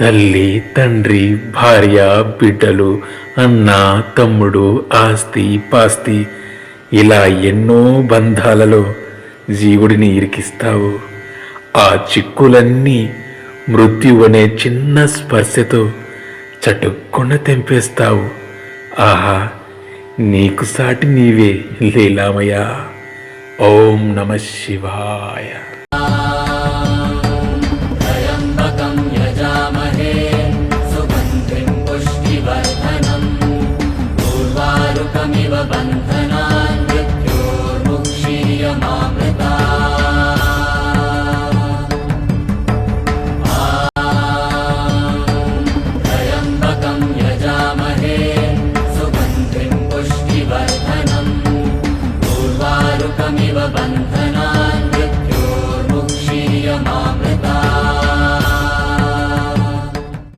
తల్లి తండ్రి భార్య బిడ్డలు అన్న తమ్ముడు ఆస్తి పాస్తి ఇలా ఎన్నో బంధాలలో జీవుడిని ఇరికిస్తావు. ఆ చిక్కులన్నీ మృత్యు అనే చిన్న స్పర్శతో చటుక్కున తెంపేస్తావు. ఆహా నీకు సాటి నీవే లీలామయ్య. ఓం నమ శివాయ. अयम्बकं व्यजामहे सुमन्त्रिं पुष्टिवर्धनम् पूर्वारुकमिव बन्धनान्यृत्योर्भुक्षियमामृता